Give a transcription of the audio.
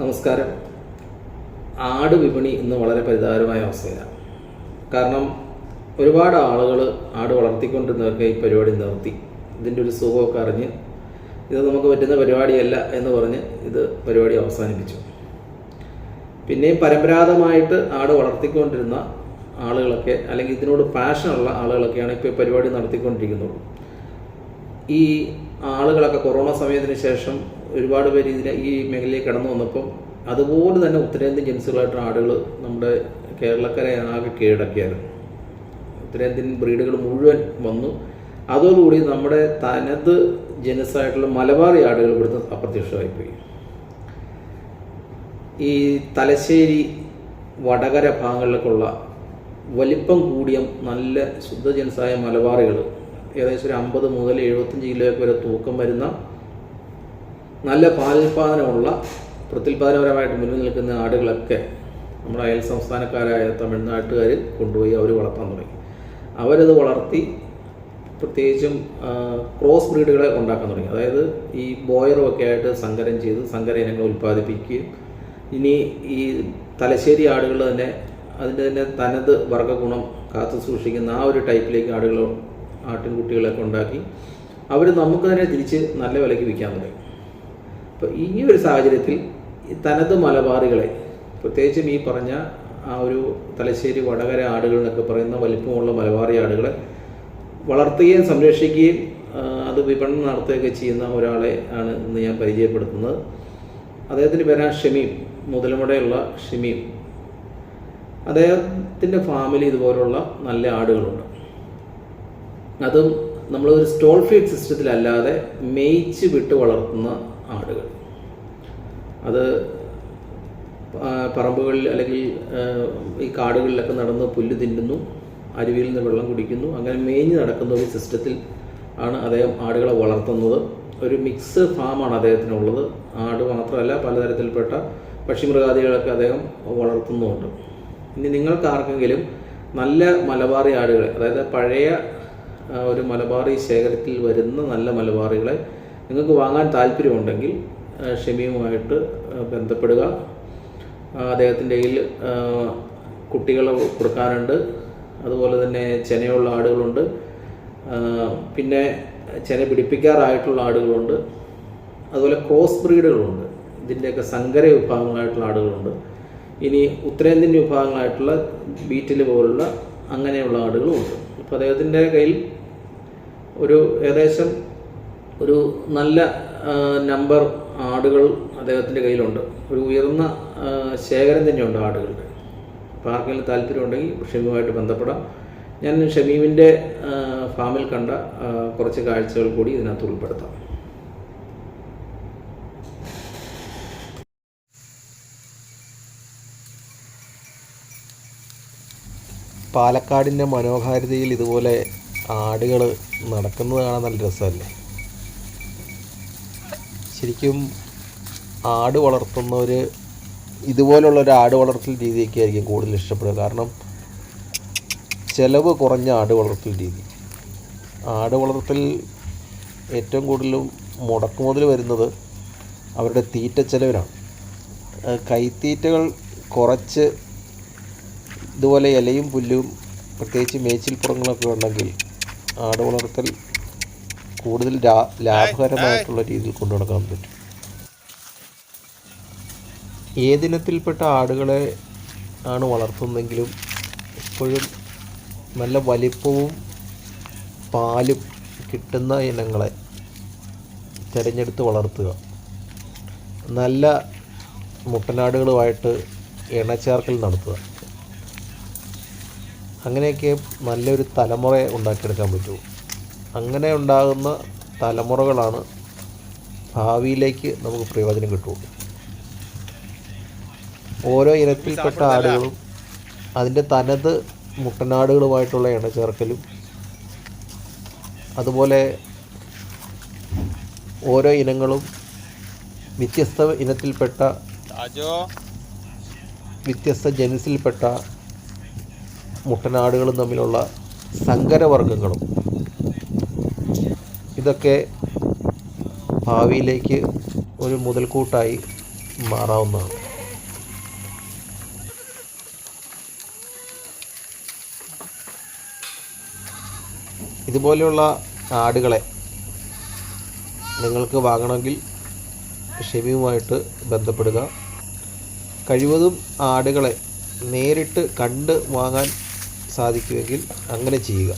നമസ്കാരം. ആട് വിപണി ഇന്ന് വളരെ പരിതാപകരമായ അവസ്ഥയിലാണ്. കാരണം ഒരുപാട് ആളുകൾ ആട് വളർത്തിക്കൊണ്ടിരുന്നവർക്ക് ഈ പരിപാടി നിർത്തി. ഇതിന്റെ ഒരു സുഖമൊക്കെ അറിഞ്ഞ് ഇത് നമുക്ക് പറ്റുന്ന പരിപാടിയല്ല എന്ന് പറഞ്ഞ് ഇത് പരിപാടി അവസാനിപ്പിച്ചു. പിന്നെയും പരമ്പരാഗതമായിട്ട് ആട് വളർത്തിക്കൊണ്ടിരുന്ന ആളുകളൊക്കെ അല്ലെങ്കിൽ ഇതിനോട് പാഷനുള്ള ആളുകളൊക്കെയാണ് ഇപ്പോൾ പരിപാടി നടത്തിക്കൊണ്ടിരിക്കുന്നത്. ഈ ആളുകളൊക്കെ കൊറോണ സമയത്തിന് ശേഷം ഒരുപാട് പേര് ഇതിനെ ഈ മേഖലയിൽ കടന്നു വന്നപ്പം അതുപോലെ തന്നെ ഉത്തരേന്ത്യൻ ജൻസുകളായിട്ടുള്ള ആടുകൾ നമ്മുടെ കേരളക്കരെ ആകെ കീഴടക്കിയായിരുന്നു. ഉത്തരേന്ത്യൻ ബ്രീഡുകൾ മുഴുവൻ വന്നു. അതോടുകൂടി നമ്മുടെ തനത് ജനസായിട്ടുള്ള മലബാറി ആടുകൾ ഇവിടുന്ന് അപ്രത്യക്ഷമായിപ്പോയി. ഈ തലശ്ശേരി വടകര ഭാഗങ്ങളിലേക്കുള്ള വലിപ്പം കൂടിയ നല്ല ശുദ്ധജനസായ മലബാറികൾ ഏകദേശം ഒരു അമ്പത് മുതൽ എഴുപത്തഞ്ച് കിലോയൊക്കെ വരെ തൂക്കം വരുന്ന നല്ല പാലുൽപാദനമുള്ള പ്രത്യുൽപാദനപരമായിട്ട് മുന്നിൽ നിൽക്കുന്ന ആടുകളൊക്കെ നമ്മുടെ അയൽ സംസ്ഥാനക്കാരായ തമിഴ്നാട്ടുകാർ കൊണ്ടുപോയി അവർ വളർത്താൻ തുടങ്ങി. അവരത് വളർത്തി പ്രത്യേകിച്ചും ക്രോസ് ബ്രീഡുകളെ ഉണ്ടാക്കാൻ തുടങ്ങി. അതായത് ഈ ബോയറും ഒക്കെ ആയിട്ട് സങ്കരം ചെയ്ത് സങ്കര ഇനങ്ങൾ ഉൽപ്പാദിപ്പിക്കുകയും ഇനി ഈ തലശ്ശേരി ആടുകൾ തന്നെ അതിന്റെ തന്നെ തനത് വർഗഗുണം കാത്തു സൂക്ഷിക്കുന്ന ആ ഒരു ടൈപ്പിലേക്ക് ആടുകൾ ആട്ടിൻകുട്ടികളൊക്കെ ഉണ്ടാക്കി അവർ നമുക്ക് തന്നെ തിരിച്ച് നല്ല വിലയ്ക്ക് വിൽക്കാൻ തുടങ്ങി. അപ്പോൾ ഈ ഒരു സാഹചര്യത്തിൽ തനത് മലബാറികളെ പ്രത്യേകിച്ചും ഈ പറഞ്ഞ ആ ഒരു തലശ്ശേരി വടകര ആടുകൾ എന്നൊക്കെ പറയുന്ന വലിപ്പമുള്ള മലബാറി ആടുകളെ വളർത്തുകയും സംരക്ഷിക്കുകയും അത് വിപണനം നടത്തുകയൊക്കെ ചെയ്യുന്ന ഒരാളെ ആണ് ഇന്ന് ഞാൻ പരിചയപ്പെടുത്തുന്നത്. അദ്ദേഹത്തിന്റെ പേരാണ് ഷമീം മുതലമുടയുള്ള ഷമീം. അദ്ദേഹത്തിന്റെ ഫാമിൽ ഇതുപോലുള്ള നല്ല ആടുകളുണ്ട്. അതും നമ്മളൊരു സ്റ്റോൾ ഫീഡ് സിസ്റ്റത്തിലല്ലാതെ മേയിച്ച് വിട്ട് വളർത്തുന്ന ആടുകൾ. അത് പറമ്പുകളിൽ അല്ലെങ്കിൽ ഈ കാടുകളിലൊക്കെ നടന്ന് പുല്ല് തിന്നുന്നു അരുവിയിൽ നിന്ന് വെള്ളം കുടിക്കുന്നു അങ്ങനെ മേഞ്ഞ് നടക്കുന്ന ഒരു സിസ്റ്റത്തിൽ ആണ് അദ്ദേഹം ആടുകളെ വളർത്തുന്നത്. ഒരു മിക്സ് ഫാമാണ് അദ്ദേഹത്തിനുള്ളത്. ആട് മാത്രമല്ല പലതരത്തിൽപ്പെട്ട പക്ഷിമൃഗാദികളൊക്കെ അദ്ദേഹം വളർത്തുന്നുമുണ്ട് ഇനി നിങ്ങൾക്ക് ആർക്കെങ്കിലും നല്ല മലബാറി ആടുകളെ അതായത് പഴയ ഒരു മലബാറി ശേഖരത്തിൽ വരുന്ന നല്ല മലബാറികളെ നിങ്ങൾക്ക് വാങ്ങാൻ താല്പര്യമുണ്ടെങ്കിൽ ഷെമിയുമായിട്ട് ബന്ധപ്പെടുക. അദ്ദേഹത്തിന്റെ കയ്യിൽ കുട്ടികളെ കൊടുക്കാനുണ്ട്. അതുപോലെ തന്നെ ചെനയുള്ള ആടുകളുണ്ട്. പിന്നെ ചെന പിടിപ്പിക്കാറായിട്ടുള്ള ആടുകളുണ്ട്. അതുപോലെ ക്രോസ് ബ്രീഡുകളുണ്ട്. ഇതിന്റെയൊക്കെ സങ്കര വിഭാഗങ്ങളായിട്ടുള്ള ആടുകളുണ്ട്. ഇനി ഉത്തരേന്ത്യൻ വിഭാഗങ്ങളായിട്ടുള്ള ബീറ്റിൽ പോലുള്ള അങ്ങനെയുള്ള ആടുകളുമുണ്ട്. അപ്പോൾ അദ്ദേഹത്തിന്റെ കയ്യിൽ ഒരു ഏകദേശം ഒരു നല്ല നമ്പർ ആടുകൾ അദ്ദേഹത്തിന്റെ കയ്യിലുണ്ട്. ഒരു ഉയർന്ന ശേഖരം തന്നെയുണ്ട് ആടുകളുടെ. അപ്പോൾ ആർക്കെങ്കിലും താല്പര്യമുണ്ടെങ്കിൽ ഷമീമായിട്ട് ബന്ധപ്പെടാം. ഞാൻ ഷമീമിന്റെ ഫാമിൽ കണ്ട കുറച്ച് കാഴ്ചകൾ കൂടി ഇതിനകത്ത് ഉൾപ്പെടുത്താം. പാലക്കാടിന്റെ മനോഹാരിതയിൽ ഇതുപോലെ ആടുകൾ നടക്കുന്നത് കാണാൻ നല്ല രസമല്ലേ? ശരിക്കും ആട് വളർത്തുന്നവർ ഇതുപോലുള്ള ഒരു ആട് വളർത്തൽ രീതിയൊക്കെ ആയിരിക്കും കൂടുതൽ ഇഷ്ടപ്പെടുക. കാരണം ചിലവ് കുറഞ്ഞ ആട് വളർത്തൽ രീതി. ആട് വളർത്തൽ ഏറ്റവും കൂടുതലും മുടക്കുമുതൽ വരുന്നത് അവരുടെ തീറ്റ ചിലവിനാണ്. കൈത്തീറ്റകൾ കുറച്ച് ഇതുപോലെ ഇലയും പുല്ലും പ്രത്യേകിച്ച് മേച്ചിൽപ്പുറങ്ങളൊക്കെ ഉണ്ടെങ്കിൽ ആട് വളർത്തൽ കൂടുതൽ ലാഭകരമായിട്ടുള്ള രീതിയിൽ കൊണ്ടു നടക്കാൻ പറ്റും ഏതിനത്തിൽപ്പെട്ട ആടുകളെ ആണ് വളർത്തുന്നതെങ്കിലും എപ്പോഴും നല്ല വലിപ്പവും പാലും കിട്ടുന്ന ഇനങ്ങളെ തിരഞ്ഞെടുത്ത് വളർത്തുക. നല്ല മുട്ടനാടുകളുമായിട്ട് ഇണചേർക്കൽ നടത്തുക. അങ്ങനെയൊക്കെ നല്ലൊരു തലമുറയെ ഉണ്ടാക്കിയെടുക്കാൻ പറ്റുള്ളൂ അങ്ങനെ ഉണ്ടാകുന്ന തലമുറകളാണ് ഭാവിയിലേക്ക് നമുക്ക് പ്രയോജനം കിട്ടുള്ളൂ. ഓരോ ഇനത്തിൽപ്പെട്ട ആടുകളും അതിന്റെ തനത് മുട്ടനാടുകളുമായിട്ടുള്ള ഇണചേർക്കലും അതുപോലെ ഓരോ ഇനങ്ങളും വ്യത്യസ്ത ഇനത്തിൽപ്പെട്ട വ്യത്യസ്ത ജനുസിൽപ്പെട്ട മുട്ടനാടുകളും തമ്മിലുള്ള സങ്കരവർഗങ്ങളും ഇതൊക്കെ ഭാവിയിലേക്ക് ഒരു മുതൽക്കൂട്ടായി മാറാവുന്നതാണ്. ഇതുപോലെയുള്ള ആടുകളെ നിങ്ങൾക്ക് വാങ്ങണമെങ്കിൽ ഷെമിയുമായിട്ട് ബന്ധപ്പെടുക. കഴിവതും ആടുകളെ നേരിട്ട് കണ്ട് വാങ്ങാൻ സാധിക്കുമെങ്കിൽ അങ്ങനെ ചെയ്യുക.